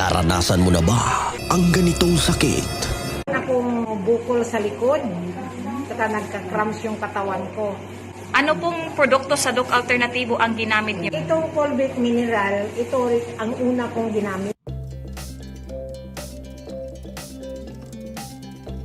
Naranasan mo na ba ang ganitong sakit? akong bukol sa likod. Saka nagka-cramps yung katawan ko. Ano pong produkto sa Doc Alternativo ang ginamit niyo? Itong Colbert Mineral, ito rin ang una kong ginamit.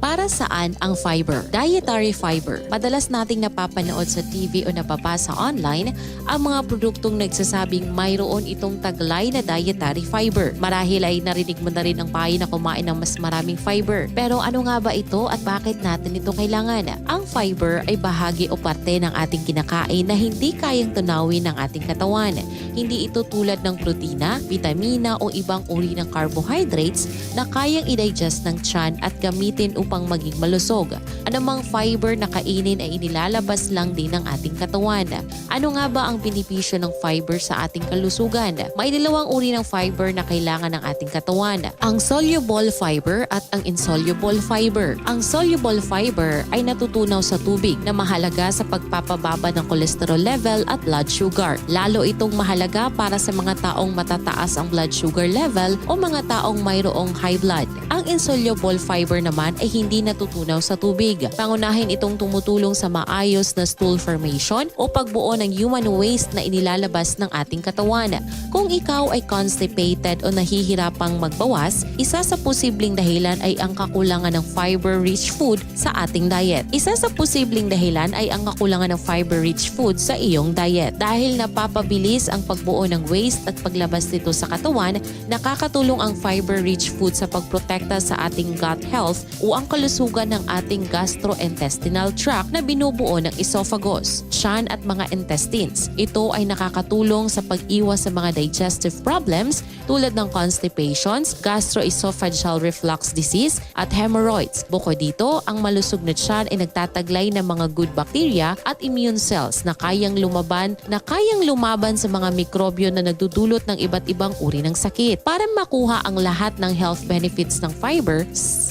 Para saan ang fiber? Dietary fiber. Madalas nating napapanood sa TV o nababasa online ang mga produktong nagsasabing mayroon itong taglay na dietary fiber. Marahil ay narinig mo na rin ang payo na kumain ng mas maraming fiber. Pero ano nga ba ito at bakit natin ito kailangan? Ang fiber ay bahagi o parte ng ating kinakain na hindi kayang tunawin ng ating katawan. Hindi ito tulad ng protina, vitamina o ibang uri ng carbohydrates na kayang i-digest ng tiyan at gamitin upang maging malusog. Anumang fiber na kainin ay inilalabas lang din ng ating katawan. Ano nga ba ang benepisyo ng fiber sa ating kalusugan? May dalawang uri ng fiber na kailangan ng ating katawan. Ang soluble fiber at ang insoluble fiber. Ang soluble fiber ay natutunaw sa tubig na mahalaga sa pagpapababa ng cholesterol level at blood sugar. Lalo itong mahalaga para sa mga taong matataas ang blood sugar level o mga taong mayroong high blood. Ang insoluble fiber naman ay hindi natutunaw sa tubig. Pangunahin itong tumutulong sa maayos na stool formation o pagbuo ng human waste na inilalabas ng ating katawan. Kung ikaw ay constipated o nahihirapang magbawas, isa sa posibleng dahilan ay ang kakulangan ng fiber-rich food sa ating diet. Isa sa posibleng dahilan ay ang kakulangan ng fiber-rich food sa iyong diet. Dahil napapabilis ang pagbuo ng waste at paglabas nito sa katawan, nakakatulong ang fiber-rich food sa pagprotekta sa ating gut health o ang kalusugan ng ating gastrointestinal tract na binubuo ng esophagus, tiyan at mga intestines. Ito ay nakakatulong sa pag-iwas sa mga digestive problems tulad ng constipations, gastroesophageal reflux disease at hemorrhoids. Bukod dito, ang malusog na tiyan ay nagtataglay ng mga good bacteria at immune cells na kayang lumaban na kayang lumaban sa mga mikrobyo na nagdudulot ng iba't ibang uri ng sakit. Para makuha ang lahat ng health benefits ng fiber,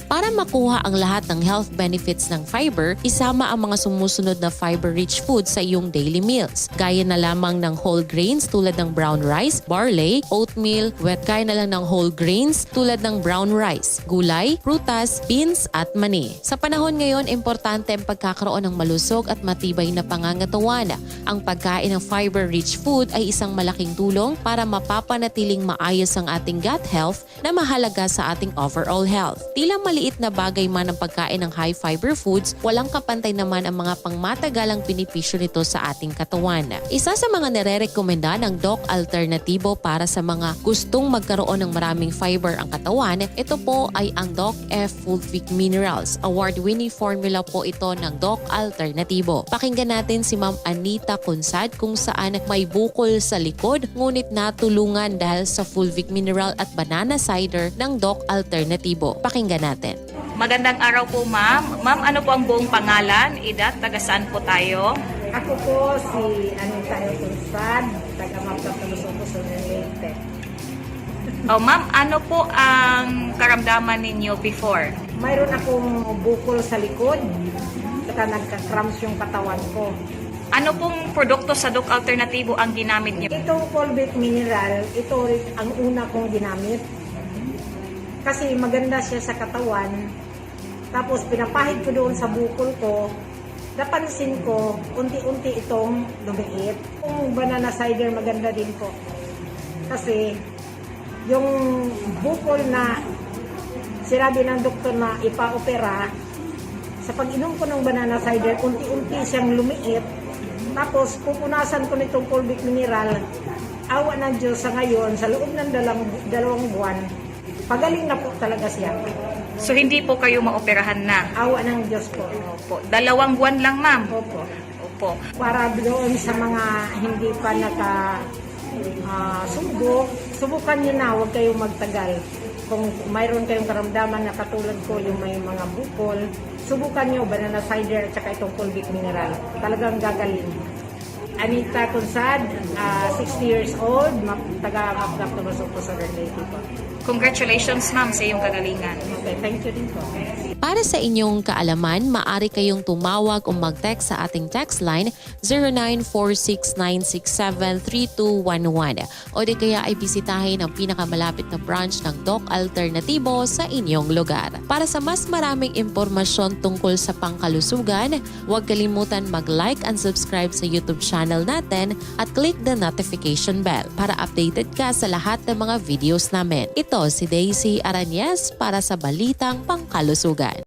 para makuha ang lahat ng health benefits ng fiber, isama ang mga sumusunod na fiber-rich foods sa iyong daily meals. Gaya na lamang ng whole grains tulad ng brown rice, barley, oatmeal, wet gaya na lang ng whole grains tulad ng brown rice, gulay, prutas, beans at mani. Sa panahon ngayon, importante ang pagkakaroon ng malusog at matibay na pangangatawan. Ang pagkain ng fiber-rich food ay isang malaking tulong para mapapanatiling maayos ang ating gut health na mahalaga sa ating overall health. Tila maliit na bagay man ang pagkain ng high fiber foods, walang kapantay naman ang mga pangmatagalang benepisyo nito sa ating katawan. Isa sa mga nire-rekomenda ng Doc Alternativo para sa mga gustong magkaroon ng maraming fiber ang katawan, ito po ay ang Doc F Fulvic Minerals. Award-winning formula po ito ng Doc Alternativo. Pakinggan natin si Ma'am Anita Consad kung saan may bukol sa likod ngunit natulungan dahil sa Fulvic Mineral at Banana Cider ng Doc Alternativo. Pakinggan natin. Magandang araw po, ma'am. Ma'am, ano po ang buong pangalan, edad, taga saan po tayo? Ako po si Anita Eltonsad, taga Mapatulusopo sa Leyte. Oh, ma'am, ano po ang karamdaman ninyo before? Mayroon akong bukol sa likod. Saka nagka-cramps yung katawan ko. Ano pong produkto sa Doc Alternativo ang ginamit niyo? Itong Colbert Mineral, ito rin ang una kong ginamit. Kasi maganda siya sa katawan. Tapos pinapahid ko doon sa bukol ko. Napansin ko, unti-unti itong lumiit. Yung banana cider maganda din po. Kasi yung bukol na sinabi ng doktor na ipa-opera, sa pag-inom ko ng banana cider, unti-unti siyang lumiit. Tapos, pupunasan ko nitong Colbic Mineral. Awa ng Diyos sa ngayon, sa loob ng dalawang, dalawang buwan, pagaling na po talaga siya. So, hindi po kayo maoperahan na? Awa ng Diyos po. Opo. Dalawang buwan lang, ma'am? Opo. Opo. Para doon sa mga hindi pa naka ah, subok, subukan nyo na, huwag kayong magtagal. Kung mayroon kayong karamdaman na katulad ko, yung may mga bukol, subukan nyo, banana cider at saka itong Colbic Mineral. Talagang gagaling. Anita Consad, ah, 60 years old, taga Mapgap Tumasok po sa Leyte po. Congratulations, ma'am, sa iyong kagalingan. Okay, thank you din po. Para sa inyong kaalaman, maaari kayong tumawag o mag-text sa ating text line 0946-967-3211 o di kaya ay bisitahin ang pinakamalapit na branch ng Doc Alternatibo sa inyong lugar. Para sa mas maraming impormasyon tungkol sa pangkalusugan, huwag kalimutan mag-like and subscribe sa YouTube channel natin at click the notification bell para updated ka sa lahat ng mga videos namin. Ito si Daisy Aranyes para sa Balitang Pangkalusugan.